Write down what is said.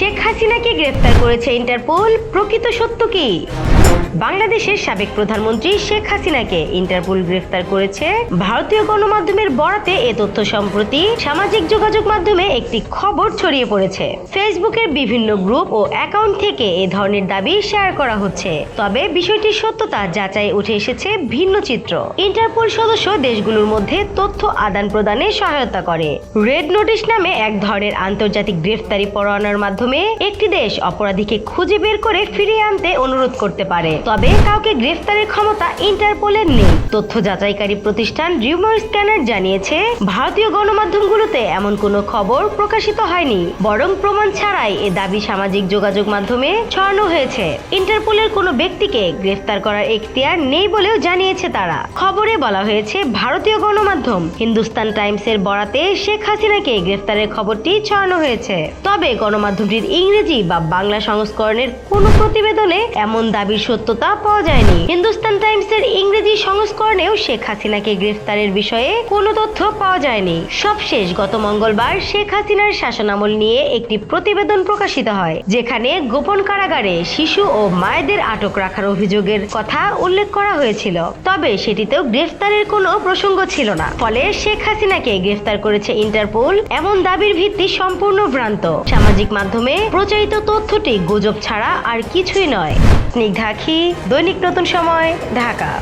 শেখ হাসিনাকে গ্রেফতার করেছে ইন্টারপোল। প্রকৃত সত্য কি? বাংলাদেশের সাবেক প্রধানমন্ত্রী শেখ হাসিনাকে ইন্টারপোল গ্রেফতার করেছে। ভারতীয় গণমাধ্যমের বরাতে এ তথ্য সম্প্রতি সামাজিক যোগাযোগ মাধ্যমে একটি খবর ছড়িয়ে পড়েছে। ফেসবুকের বিভিন্ন গ্রুপ ও অ্যাকাউন্ট থেকে এ ধরনের দাবি শেয়ার করা হচ্ছে। তবে বিষয়টির সত্যতা যাচাই উঠে এসেছে ভিন্ন চিত্র। ইন্টারপোল সদস্য দেশগুলোর মধ্যে তথ্য আদান প্রদানে সহায়তা করে। রেড নোটিশ নামে এক ধরনের আন্তর্জাতিক গ্রেফতারি পরোয়ানার মাধ্যমে একটি দেশ অপরাধীকে খুঁজে বের করে ফিরিয়ে আনতে অনুরোধ করতে পারে। তবে কাউকে গ্রেফতারের ক্ষমতা ইন্টারপোলের নেই। তথ্য যাচাইকারী প্রতিষ্ঠান রিউমার স্ক্যানার জানিয়েছে, ভারতীয় গণমাধ্যমগুলোতে এমন কোনো খবর প্রকাশিত হয়নি, বরং প্রমাণ ছাড়াই এ দাবি সামাজিক যোগাযোগ মাধ্যমে ছড়ানো হয়েছে। ইন্টারপোলের কোনো ব্যক্তিকে গ্রেফতার করার এখতিয়ার নেই বলেও জানিয়েছে তারা। খবরে বলা হয়েছে, ভারতীয় গণমাধ্যম হিন্দুস্তান টাইমসের বরাতে শেখ হাসিনাকে গ্রেফতারের খবরটি ছড়ানো হয়েছে। তবে গণমাধ্যমটির ইংরেজি বা বাংলা সংস্করণের কোনো প্রতিবেদনে এমন দাবির সত্যতা পাওয়া যায়নি। হিন্দুস্তান টাইমসের ইংরেজি সংস্করণেও শেখ হাসিনাকে গ্রেফতারের বিষয়ে কোনো তথ্য পাওয়া যায়নি। সবশেষ গত মঙ্গলবার শেখ হাসিনার শাসনামল নিয়ে একটি প্রতিবেদন প্রকাশিত হয়, যেখানে গোপন কারাগারে শিশু ও মায়েদের আটক রাখার অভিযোগের কথা উল্লেখ করা হয়েছিল। তবে সেটিতেও গ্রেফতারের কোনো প্রসঙ্গ ছিল না। ফলে শেখ হাসিনাকে গ্রেফতার করেছে ইন্টারপোল। এমন দাবির ভিত্তি সম্পূর্ণ ভ্রান্ত। সামাজিক মাধ্যমে প্রচারিত তথ্যটি গুজব ছাড়া আর কিছুই নয়। স্নিগ্ধাখি দৈনিক নতুন সময় ঢাকা।